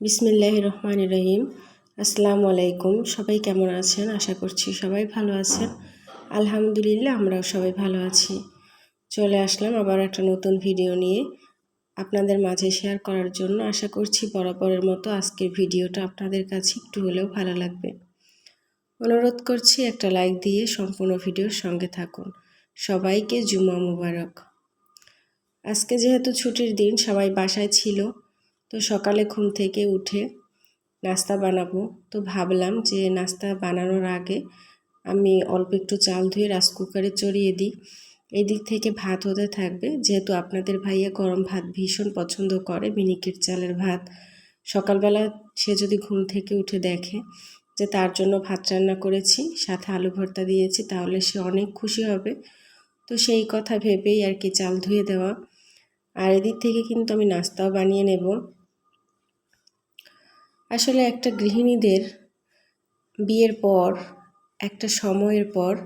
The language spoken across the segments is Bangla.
বিসমিল্লাহ রহমান রহিম। আসসালামু আলাইকুম। সবাই কেমন আছেন? আশা করছি সবাই ভালো আছেন। আলহামদুলিল্লাহ, আমরাও সবাই ভালো আছি। চলে আসলাম আবার একটা নতুন ভিডিও নিয়ে। আপনাদের মাঝে শেয়ার করার জন্য আশা করছি বরাবরের মতো আজকের ভিডিওটা আপনাদের কাছে একটু হলেও ভালো লাগবে। অনুরোধ করছি একটা লাইক দিয়ে সম্পূর্ণ ভিডিওর সঙ্গে থাকুন। সবাইকে জুমা মুবারক। আজকে যেহেতু ছুটির দিন, সবাই বাসায় ছিল তো সকালে ঘুম থেকে উঠে নাস্তা বানাবো। তো ভাবলাম যে নাস্তা বানানোর আগে আমি অল্প একটু চাল ধুয়ে রাইস কুকারে চড়িয়ে দিই। এদিক থেকে ভাত হতে থাকবে। যেহেতু আপনাদের ভাইয়া গরম ভাত ভীষণ পছন্দ করে মিনিকেট চালের ভাত। সকালবেলা সে যদি ঘুম থেকে উঠে দেখে যে তার জন্য ভাত রান্না করেছি, সাথে আলু ভর্তা দিয়েছি, তাহলে সে অনেক খুশি হবে। তো সেই কথা ভেবেই আর কি চাল ধুয়ে দেওয়া। আর এদিক থেকে কিন্তু আমি নাস্তাও বানিয়ে নেব। আসলে একটা গৃহিণীদের বিয়ের পর, একটা সময়ের পর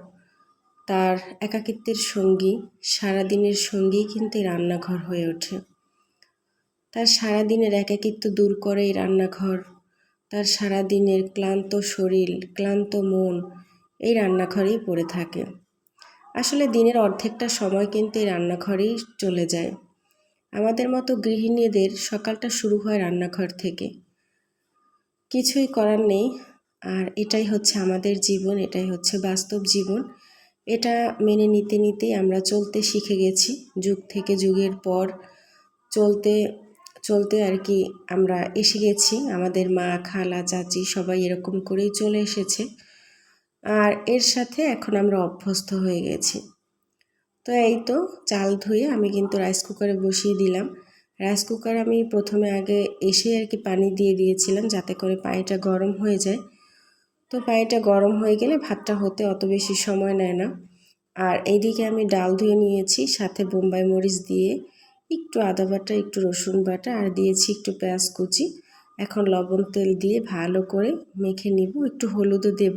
তার একাকিত্বের সঙ্গী, সারাদিনের সঙ্গী কিন্তু রান্নাঘর হয়ে ওঠে। তার সারাদিনের একাকিত্ব দূর করে এই রান্নাঘর, তার সারাদিনের ক্লান্ত শরীর, ক্লান্ত মন এই রান্নাঘরেই পড়ে থাকে। আসলে দিনের অর্ধেকটা সময় কিন্তু এই রান্নাঘরেই চলে যায়। আমাদের মতো গৃহিণীদের সকালটা শুরু হয় রান্নাঘর থেকে। কিছুই করার নেই। আর এটাই হচ্ছে আমাদের জীবন, এটাই হচ্ছে বাস্তব জীবন। এটা মেনে নিতে নিতেই আমরা চলতে শিখে গেছি। যুগ থেকে যুগের পর চলতে চলতে আর কি আমরা এসে গেছি। আমাদের মা, খালা, চাচি সবাই এরকম করেই চলে এসেছে। আর এর সাথে এখন আমরা অভ্যস্ত হয়ে গেছি। তো এই তো, চাল ধুয়ে আমি কিন্তু রাইস কুকারে বসিয়ে দিলাম। রাইস কুকার আমি প্রথমে আগে এসে আর কি পানি দিয়ে দিয়েছিলাম যাতে করে পানিটা গরম হয়ে যায়। তো পানিটা গরম হয়ে গেলে ভাতটা হতে অত বেশি সময় নেয় না। আর এইদিকে আমি ডাল ধুয়ে নিয়েছি, সাথে বোম্বাই মরিচ দিয়ে একটু আদা বাটা, একটু রসুন বাটা আর দিয়েছি একটু পেঁয়াজ কুচি। এখন লবণ তেল দিয়ে ভালো করে মেখে নিব, একটু হলুদও দেব।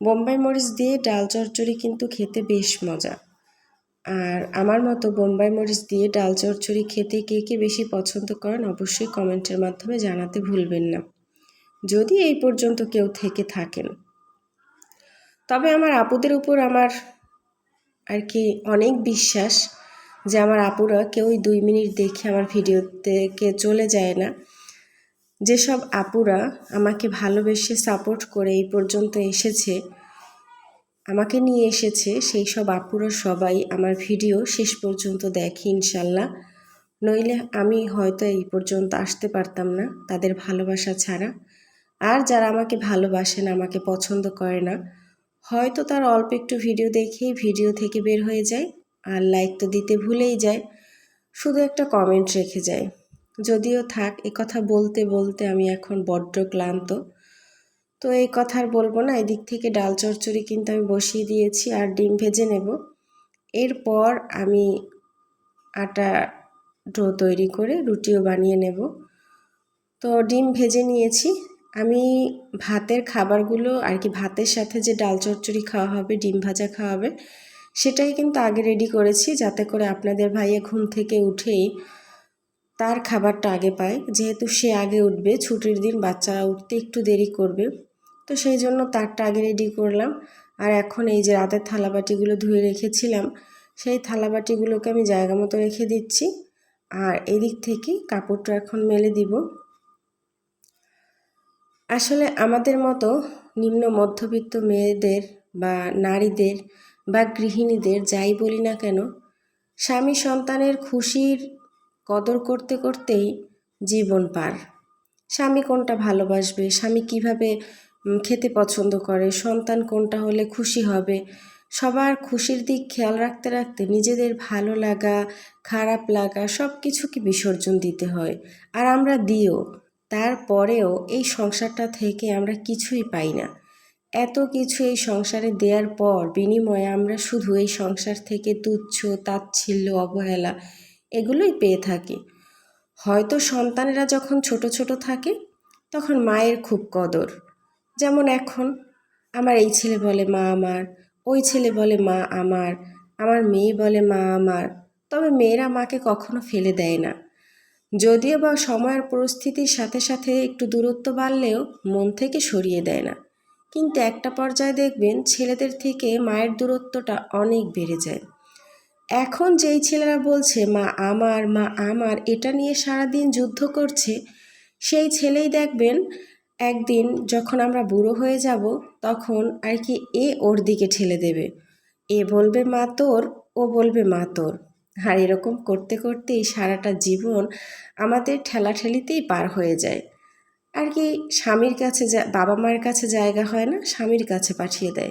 বোম্বাই মরিচ দিয়ে ডাল চচ্চড়ি কিন্তু খেতে বেশ মজা। আর আমার মতো বোম্বাই মরিচ দিয়ে ডাল চচ্চড়ি খেতে কে কে বেশি পছন্দ করেন অবশ্যই কমেন্টের মাধ্যমে জানাতে ভুলবেন না। যদি এই পর্যন্ত কেউ থেকে থাকেন। তবে আমার আপুদের উপর আমার আর কি অনেক বিশ্বাস যে আমার আপুরা কেউই দুই মিনিট দেখে আমার ভিডিওতে চলে যায় না। যেসব আপুরা আমাকে ভালোবেসে সাপোর্ট করে এই পর্যন্ত এসেছে আমাকে নিয়ে এসেছে সেই সব আপুরা সবাই আমার ভিডিও শেষ পর্যন্ত দেখে, ইনশাল্লাহ। নইলে আমি হয়তো এই পর্যন্ত আসতে পারতাম না, তাদের ভালোবাসা ছাড়া। আর যারা আমাকে ভালোবাসেন, আমাকে পছন্দ করে না, হয়তো তার অল্প একটু ভিডিও দেখেই ভিডিও থেকে বের হয়ে যায় আর লাইক তো দিতে ভুলেই যায়, শুধু একটা কমেন্ট রেখে যায়। যদিও থাক কথা বলতে বলতে আমি এখন বড্ড ক্লান্ত। তো এই কথা আর বলব না, এদিক থেকে ডাল চচ্চড়ি কিন্তু আমি বসিয়ে দিয়েছি আর ডিম ভেজে নেব। এরপর আমি আটা ডো তৈরি করে রুটিও বানিয়ে নেব। তো ডিম ভেজে নিয়েছি। আমি ভাতের খাবারগুলো আর কি ভাতের সাথে যে ডাল চচ্চড়ি খাওয়া হবে, ডিম ভাজা খাওয়া হবে, সেটাই কিন্তু আগে রেডি করেছি যাতে করে আপনাদের ভাইয়া ঘুম থেকে উঠেই তার খাবারটা আগে পায়। যেহেতু সে আগে উঠবে, ছুটির দিন বাচ্চারা উঠতে একটু দেরি করবে। তো সেই জন্য তারটা আগে রেডি করলাম। আর এখন এই যে রাতের থালাবাটিগুলো ধুয়ে রেখেছিলাম, সেই থালাবাটিগুলোকে আমি জায়গা মতো রেখে দিচ্ছি। আর এদিক থেকে কাপড়টা এখন মেলে দিব। আসলে আমাদের মতো নিম্ন মধ্যবিত্ত মেয়েদের বা নারীদের বা গৃহিণীদের যাই বলি না কেন, স্বামী সন্তানের খুশির কদর করতে করতেই জীবন পার। স্বামী কোনটা ভালোবাসবে, স্বামী কীভাবে খেতে পছন্দ করে। সন্তান কোনটা হলে খুশি হবে? সবার খুশির দিক খেয়াল রাখতে রাখতে নিজেদের ভালো লাগা, খারাপ লাগা সব কিছুকে বিসর্জন দিতে হয়। আর আমরা দিও, তারপরেও এই সংসারটা থেকে আমরা কিছুই পাই না। এত কিছু এই সংসারে দেওয়ার পর বিনিময়ে আমরা শুধু এই সংসার থেকে তুচ্ছ, তাচ্ছিল্য, অবহেলা এগুলোই পেয়ে থাকি। হয়তো সন্তানেরা যখন ছোট ছোট থাকে, তখন মায়ের খুব কদর। যেমন এখন আমার এই ছেলে বলে মা আমার, ওই ছেলে বলে মা আমার আমার মেয়ে বলে মা আমার, তবে মেয়েরা মাকে কখনো ফেলে দেয় না। যদিও বা সময়ের পরিস্থিতির সাথে সাথে একটু দূরত্ব বাড়লেও মন থেকে সরিয়ে দেয় না। কিন্তু একটা পর্যায়ে দেখবেন ছেলেদের থেকে মায়ের দূরত্বটা অনেক বেড়ে যায়। এখন যেই ছেলেরা বলছে মা আমার মা আমার, এটা নিয়ে সারাদিন যুদ্ধ করছে, সেই ছেলেই দেখবেন একদিন যখন আমরা বুড়ো হয়ে যাব, তখন আর কি এ ওর দিকে ঠেলে দেবে। এ বলবে, মা তোর, ও বলবে, মা তোর। আর এরকম করতে করতেই সারাটা জীবন আমাদের ঠেলাঠেলিতেই পার হয়ে যায়। আর কি স্বামীর কাছে বাবা মায়ের কাছে জায়গা হয় না, স্বামীর কাছে পাঠিয়ে দেয়।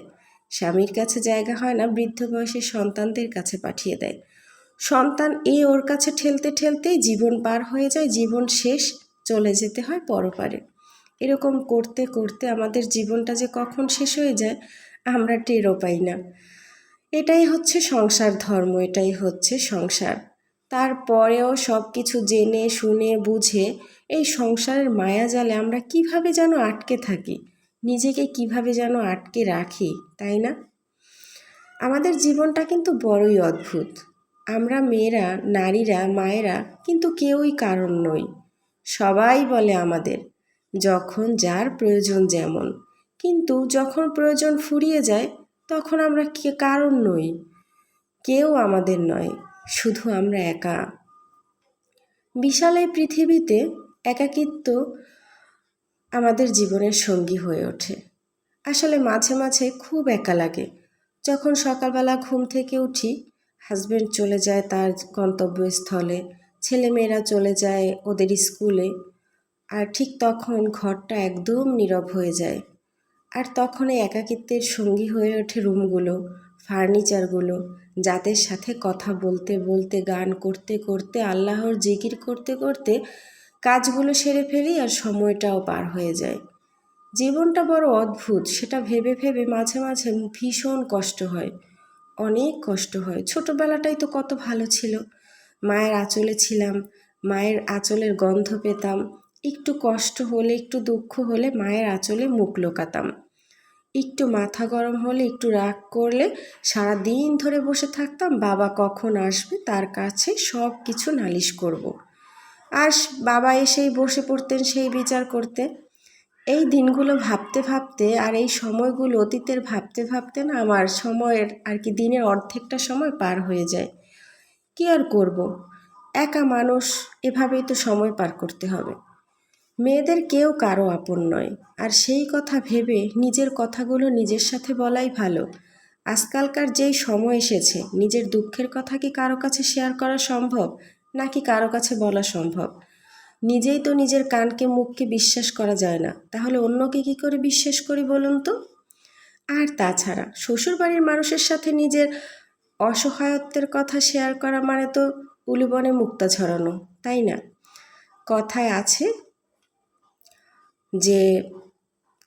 স্বামীর কাছে জায়গা হয় না, বৃদ্ধ বয়সের সন্তানদের কাছে পাঠিয়ে দেয়। সন্তান এ ওর কাছে ঠেলতে ঠেলতেই জীবন পার হয়ে যায়, জীবন শেষ, চলে যেতে হয় পরপারে। এরকম করতে করতে আমাদের জীবনটা যে কখন শেষ হয়ে যায়, আমরা টেরও পাই না। এটাই হচ্ছে সংসার ধর্ম, এটাই হচ্ছে সংসার। তারপরেও সব কিছু জেনে, শুনে, বুঝে এই সংসারের মায়াজালে আমরা কীভাবে যেন আটকে থাকি? নিজেকে কীভাবে যেন আটকে রাখি, তাই না? আমাদের জীবনটা কিন্তু বড়ই অদ্ভুত। আমরা মেয়েরা, নারীরা, মায়েরা কিন্তু কেউই কারণ নই। সবাই বলে আমাদের যখন যার প্রয়োজন যেমন। কিন্তু যখন প্রয়োজন ফুরিয়ে যায়, তখন আমরা কে, কারণ নই। কেউ আমাদের নয়, শুধু আমরা একা। বিশাল এই পৃথিবীতে একাকিত্ব আমাদের জীবনের সঙ্গী হয়ে ওঠে। আসলে মাঝে মাঝে খুব একা লাগে। যখন সকালবেলা ঘুম থেকে উঠি হাজব্যান্ড চলে যায় তার গন্তব্যস্থলে, ছেলেমেয়েরা চলে যায় ওদের স্কুলে আর ঠিক তখন ঘরটা একদম নীরব হয়ে যায়। আর তখন এই একাকিত্বের সঙ্গী হয়ে ওঠে রুমগুলো, ফার্নিচারগুলো, যাদের সাথে কথা বলতে বলতে, গান করতে করতে, আল্লাহর জিকির করতে করতে কাজগুলো সেরে ফেলি আর সময়টাও পার হয়ে যায়। জীবনটা বড় অদ্ভুত, সেটা ভেবে ভেবে মাঝে মাঝে ভীষণ কষ্ট হয়। অনেক কষ্ট হয়। ছোটোবেলাটাই তো কত ভালো ছিল। মায়ের আঁচলে ছিলাম, মায়ের আঁচলের গন্ধ পেতাম একটু কষ্ট হলে, একটু দুঃখ হলে মায়ের আঁচলে মুখ লোকাতাম। একটু মাথা গরম হলে, একটু রাগ করলে সারা দিন ধরে বসে থাকতাম, বাবা কখন আসবে তার কাছে সব কিছু নালিশ করব। আর বাবা এসেই বসে পড়তেন সেই বিচার করতে। এই দিনগুলো ভাবতে ভাবতে আর এই সময়গুলো অতীতের ভাবতে ভাবতে না আমার সময়ের আর কি দিনের অর্ধেকটা সময় পার হয়ে যায়। কি আর করব? একা মানুষ এভাবেই তো সময় পার করতে হবে। মেয়েদের কেউ কারও আপন নয়। আর সেই কথা ভেবে নিজের কথাগুলো নিজের সাথে বলাই ভালো। আজকালকার যেই সময় এসেছে, নিজের দুঃখের কথা কি কারও কাছে শেয়ার করা সম্ভব, নাকি কারও কাছে বলা সম্ভব? নিজেই তো নিজের কানকে, মুখকে বিশ্বাস করা যায় না। তাহলে অন্যকে কি করে বিশ্বাস করি বলুন তো? আর তাছাড়া, শ্বশুরবাড়ির মানুষের সাথে নিজের অসহায়ত্বের কথা শেয়ার করা মানে তো উলুবনে মুক্তা ছড়ানো, তাই না? কথায় আছে যে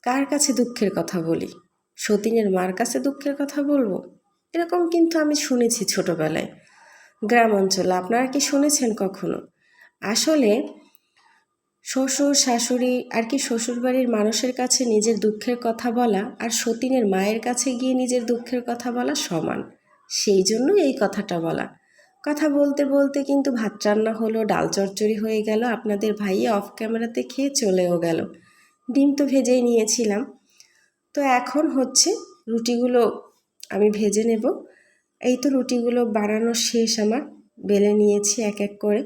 কার কাছে দুঃখের কথা বলি? সতীনের মার কাছে দুঃখের কথা বলব? এরকম কিন্তু আমি শুনেছি ছোটোবেলায়। গ্রাম অঞ্চলে, আপনারা কি শুনেছেন কখনো? আসলে শ্বশুর, শাশুড়ি আর কি শ্বশুরবাড়ির মানুষের কাছে নিজের দুঃখের কথা বলা আর সতীনের মায়ের কাছে গিয়ে নিজের দুঃখের কথা বলা সমান। সেই জন্য এই কথাটা বলা। কথা বলতে বলতে কিন্তু ভাত রান্না হলো, ডাল চচ্চড়ি হয়ে গেল, আপনাদের ভাইয়ে অফ ক্যামেরাতে খেয়ে চলেও গেল। ডিম তো ভেজেই নিয়েছিলাম। তো এখন হচ্ছে রুটিগুলো আমি ভেজে নেব। এই তো রুটিগুলো বানানো শেষ আমার, বেলে নিয়েছি এক এক করে।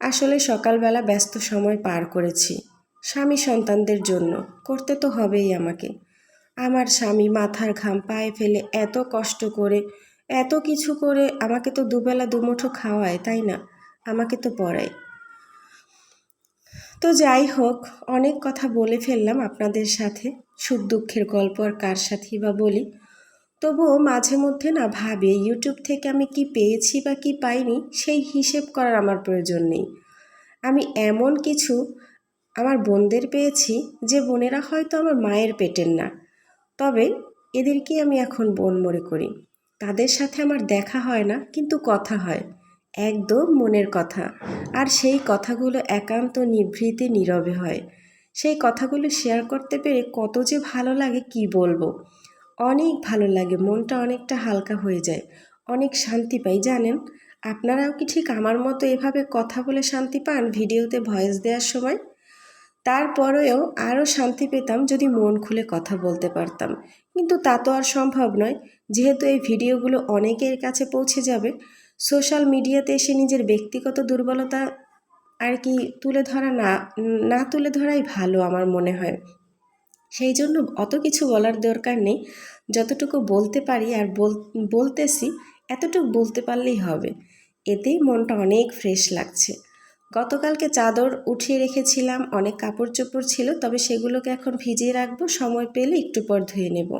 আসলে সকালবেলা ব্যস্ত সময় পার করেছি স্বামী সন্তানদের জন্য, করতে তো হবেই আমাকে। আমার স্বামী মাথার ঘাম পায়ে ফেলে এত কষ্ট করে, এত কিছু করে আমাকে তো দুবেলা দুমুঠো খাওয়ায়, তাই না? আমাকে তো পড়ায়। তো যাই হোক, অনেক কথা বলে ফেললাম আপনাদের সাথে। সুখ দুঃখের গল্প আর কার সাথেই বা বলি। তবুও মাঝে মধ্যে না ভাবে ইউটিউব থেকে আমি কি পেয়েছি বা কি পাইনি, সেই হিসেব করার আমার প্রয়োজন নেই। আমি এমন কিছু আমার বোনদের পেয়েছি, যে বোনেরা হয়তো আমার মায়ের পেটের না। তবে এদেরকে আমি এখন বোন মনে করি। তাদের সাথে আমার দেখা হয় না, কিন্তু কথা হয়। একদম মনের কথা। আর সেই কথাগুলো একান্ত নিভৃতে নীরবে হয়। সেই কথাগুলো শেয়ার করতে পেরে কত যে ভালো লাগে কি বলব? অনেক ভালো লাগে, মনটা অনেকটা হালকা হয়ে যায়। অনেক শান্তি পাই, জানেন? আপনারাও কি ঠিক আমার মতো এভাবে কথা বলে শান্তি পান ভিডিওতে ভয়েস দেওয়ার সময়? তারপরেও আরও শান্তি পেতাম যদি মন খুলে কথা বলতে পারতাম। কিন্তু তা তো আর সম্ভব নয়। যেহেতু এই ভিডিওগুলো অনেকের কাছে পৌঁছে যাবে সোশ্যাল মিডিয়াতে এসে নিজের ব্যক্তিগত দুর্বলতা আর কি তুলে ধরা না না তুলে ধরাই ভালো আমার মনে হয়। সেই জন্য অত কিছু বলার দরকার নেই। যতটুকু বলতে পারি আর বলতেছি, এতটুকু বলতে পারলেই হবে। এতেই মনটা অনেক ফ্রেশ লাগছে। গতকালকে চাদর উঠিয়ে রেখেছিলাম, অনেক কাপড় চোপড় ছিল, তবে সেগুলোকে এখন ভিজিয়ে রাখব, সময় পেলে একটু পর ধুয়ে নেব।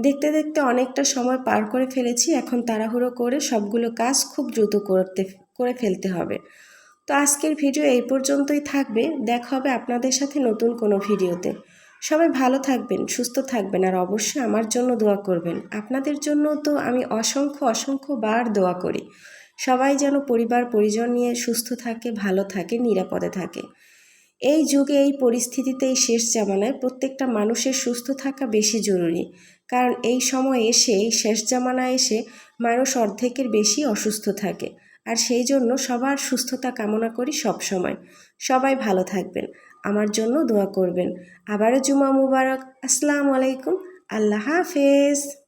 দেখতে দেখতে অনেকটা সময় পার করে ফেলেছি, এখন তাড়াহুড়ো করে সবগুলো কাজ খুব দ্রুত করতে, করে ফেলতে হবে। তো আজকের ভিডিও এই পর্যন্তই থাকবে, দেখা হবে আপনাদের সাথে নতুন কোনো ভিডিওতে। সবাই ভালো থাকবেন, সুস্থ থাকবেন আর অবশ্যই আমার জন্য দোয়া করবেন। আপনাদের জন্য তো আমি অসংখ্য অসংখ্য বার দোয়া করি। সবাই যেন পরিবার, পরিজন নিয়ে সুস্থ থাকে, ভালো থাকে, নিরাপদে থাকে। এই যুগে, এই পরিস্থিতিতে এই শেষ জামানায় প্রত্যেকটা মানুষের সুস্থ থাকা বেশি জরুরি। কারণ এই সময়ে এসে এই শেষ জামানা এসে মানুষ অর্ধেকের বেশি অসুস্থ থাকে। আর সেই জন্য সবার সুস্থতা কামনা করি সব সময়। সবাই ভালো থাকবেন। আমার জন্য দোয়া করবেন। আবারও জুমা মুবারক। আসসালামু আলাইকুম। আল্লাহ হাফেজ।